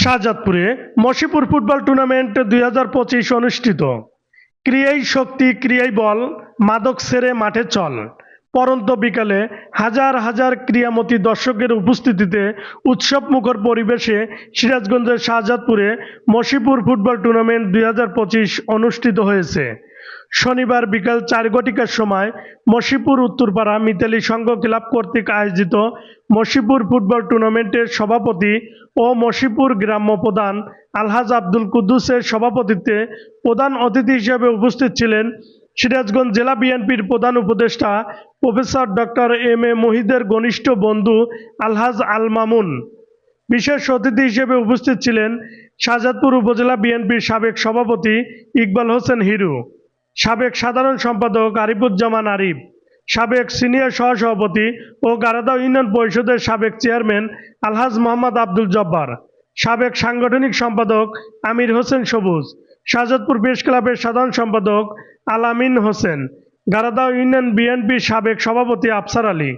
শাহজাদপুরে Moshipur football tournament দুই অনুষ্ঠিত। ক্রিয়াই শক্তি, ক্রিয়াই বল, মাদক সেরে মাঠে চল। পরন্ত বিকালে হাজার হাজার ক্রিয়ামতী দর্শকের উপস্থিতিতে উৎসব মুখর পরিবেশে সিরাজগঞ্জের শাহজাদপুরে মশিপুর ফুটবল টুর্নামেন্ট দুই হাজার পঁচিশ অনুষ্ঠিত হয়েছে। শনিবার বিকাল চার ঘটিকার সময় মশিপুর, উত্তরপাড়া মিতালি সংঘ ক্লাব কর্তৃক আয়োজিত মশিপুর ফুটবল টুর্নামেন্টের সভাপতি ও মশিপুর গ্রাম্য প্রধান আলহাজ আব্দুল কুদ্দুসের সভাপতিত্বে প্রধান অতিথি হিসেবে উপস্থিত ছিলেন সিরাজগঞ্জ জেলা বিএনপির প্রধান উপদেষ্টা প্রফেসর ডক্টর এম এ মহিদের ঘনিষ্ঠ বন্ধু আলহাজ আল মামুন। বিশেষ অতিথি হিসেবে উপস্থিত ছিলেন শাহজাদপুর উপজেলা বিএনপির সাবেক সভাপতি ইকবাল হোসেন হিরু। সাবেক সাধারণ সম্পাদক আরিফুজ্জামান আরিফ, সাবেক সিনিয়র সহসভাপতি ও গারাদা ইউনিয়ন পরিষদের সাবেক চেয়ারম্যান আলহাজ মোহাম্মদ আব্দুল জব্বার, সাবেক সাংগঠনিক সম্পাদক আমির হোসেন সবুজ শাহজাদপুর প্রেস ক্লাবের সাধারণ সম্পাদক আলামিন হোসেন, গারাদা ইউনিয়ন বিএনপির সাবেক সভাপতি আফসার আলী,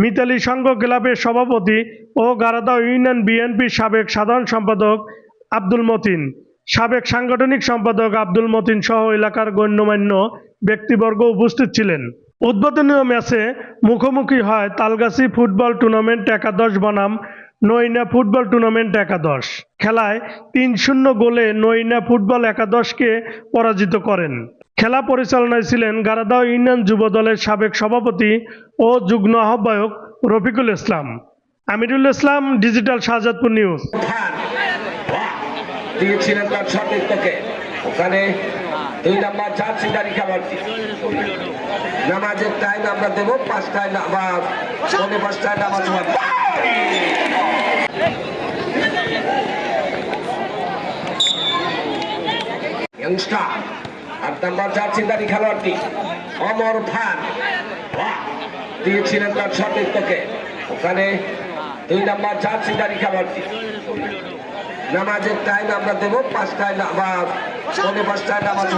মিতালি সংঘ ক্লাবের সভাপতি ও গারাদা ইউনিয়ন বিএনপির সাবেক সাধারণ সম্পাদক আব্দুল মতিন সাবেক সাংগঠনিক সম্পাদক আব্দুল মতিন সহ এলাকার গণ্যমান্য ব্যক্তিবর্গ উপস্থিত ছিলেন। উদ্বোধনীয় ম্যাচে মুখোমুখি হয় তালগাছি ফুটবল টুর্নামেন্ট একাদশ বনাম নইনা ফুটবল টুর্নামেন্ট একাদশ। খেলায় তিন শূন্য গোলে নইনা ফুটবল একাদশকে পরাজিত করেন। খেলা পরিচালনায় ছিলেন গারাদাও ইউনিয়ন যুব দলের সাবেক সভাপতি ও যুগ্ম আহ্বায়ক রফিকুল ইসলাম। Amirul Islam, digital Shahjadpur news. খান দিয়েছিলেন তার সতীর্থকে। ওখানে দুই নাম্বার জার্সি দাঁড়ি খাবারটি নামাজের টাইম আমরা দেবো, পাঁচটায় না- বা পৌনে পাঁচটায় নামাজ দাঁড়ি খেলোয়াড়টি, অমর খান! দিয়েছিলেন তার সতীর্থকে। ওখানে দুই নাম্বার চার দাঁড়ি খেলোয়াড়টি। নামাজের টাইম আমরা দেবো পাঁচটায় বা পৌনে পাঁচটায় নামাজ